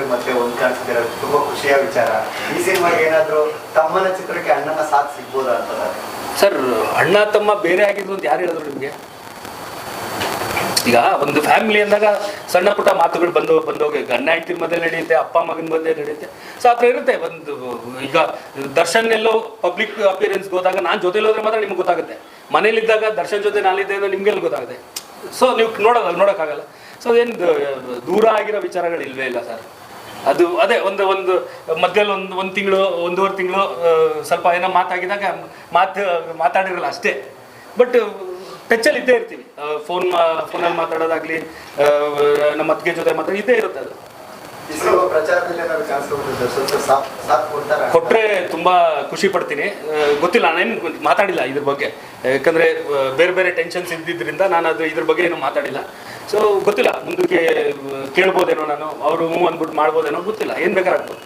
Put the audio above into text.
ಸೇತುವೆ ಮತ್ತೆ ಒಂದು ಕಾಣಿಸ್ತಿರೋ ತುಂಬಾ ಖುಷಿಯ ವಿಚಾರ. ಈ ಸಿನಿಮಾಗೆ ಏನಾದ್ರು ತಮ್ಮನ ಚಿತ್ರಕ್ಕೆ ಅಣ್ಣನ ಸಾಥ್ ಸಿಗ್ಬೋದಾ ಅಂತ ಸರ್, ಅಣ್ಣ ತಮ್ಮ ಬೇರೆ ಆಗಿದ್ರು ಅಂತ ಯಾರು ಹೇಳಿದ್ರು ನಿಮಗೆ? ಈಗ ಒಂದು ಫ್ಯಾಮಿಲಿ ಅಂದಾಗ ಸಣ್ಣ ಪುಟ್ಟ ಮಾತುಗಳು ಬಂದು ಬಂದೋಗಿ, ಗಂಡ ಹೆಂಡತಿ ಮಧ್ಯೆ ನಡೆಯುತ್ತೆ, ಅಪ್ಪ ಮಗನ ಮಧ್ಯೆ ನಡೆಯುತ್ತೆ. ಸೊ ಆ ಇರುತ್ತೆ. ಒಂದು, ಈಗ ದರ್ಶನ್ ಎಲ್ಲೋ ಪಬ್ಲಿಕ್ ಅಪಿಯರೆನ್ಸ್ಗೆ ಹೋದಾಗ ನಾನು ಜೊತೆಲಿ ಹೋದ್ರೆ ಮಾತ್ರ ನಿಮ್ಗೆ ಗೊತ್ತಾಗುತ್ತೆ. ಮನೇಲಿದ್ದಾಗ ದರ್ಶನ್ ಜೊತೆ ನಾನಿದ್ದೆ ಅಂದ್ರೆ ನಿಮ್ಗೆಲ್ಲ ಗೊತ್ತಾಗುತ್ತೆ. ಸೊ ನೀವು ನೋಡೋಲ್ಲ, ನೋಡೋಕ್ಕಾಗಲ್ಲ. ಸೊ ಏನು, ದೂರ ಆಗಿರೋ ವಿಚಾರಗಳು ಇಲ್ವೇ ಇಲ್ಲ, ಸರ್? ಅದು ಅದೇ ಒಂದು ಒಂದು ಮಧ್ಯದಲ್ಲಿ ಒಂದು ಒಂದು ತಿಂಗಳು ಒಂದೂವರೆ ತಿಂಗಳು ಸ್ವಲ್ಪ ಏನೋ ಮಾತಾಗಿದಾಗ ಮಾತು ಮಾತಾಡಿರಲ್ಲ ಅಷ್ಟೇ. ಬಟ್ ಟಚ್ಚಲ್ಲಿ ಇದ್ದೇ ಇರ್ತೀವಿ. ಫೋನ್ ಫೋನಲ್ಲಿ ಮಾತಾಡೋದಾಗ್ಲಿ ನಮ್ಮ ಅತ್ತಿಗೆ ಜೊತೆ ಮಾತ್ರ ಇದ್ದೇ ಇರುತ್ತೆ ಅದು. ಕೊಟ್ಟರೆ ತುಂಬ ಖುಷಿ ಪಡ್ತೀನಿ. ಗೊತ್ತಿಲ್ಲ ನಾನೇನು ಮಾತಾಡಿಲ್ಲ ಇದ್ರ ಬಗ್ಗೆ. ಯಾಕಂದ್ರೆ ಬೇರೆ ಬೇರೆ ಟೆನ್ಷನ್ಸ್ ಇದ್ದಿದ್ದರಿಂದ ನಾನು ಅದು ಇದ್ರ ಬಗ್ಗೆ ಏನು ಮಾತಾಡಿಲ್ಲ. ಸೊ ಗೊತ್ತಿಲ್ಲ ಮುಂದಕ್ಕೆ ಕೇಳ್ಬೋದೇನೋ ನಾನು ಅವರು ಹ್ಞೂ ಅಂದ್ಬಿಟ್ಟು ಮಾಡ್ಬೋದೇನೋ ಗೊತ್ತಿಲ್ಲ ಏನು ಬೇಕಾಗ್ಬೋದು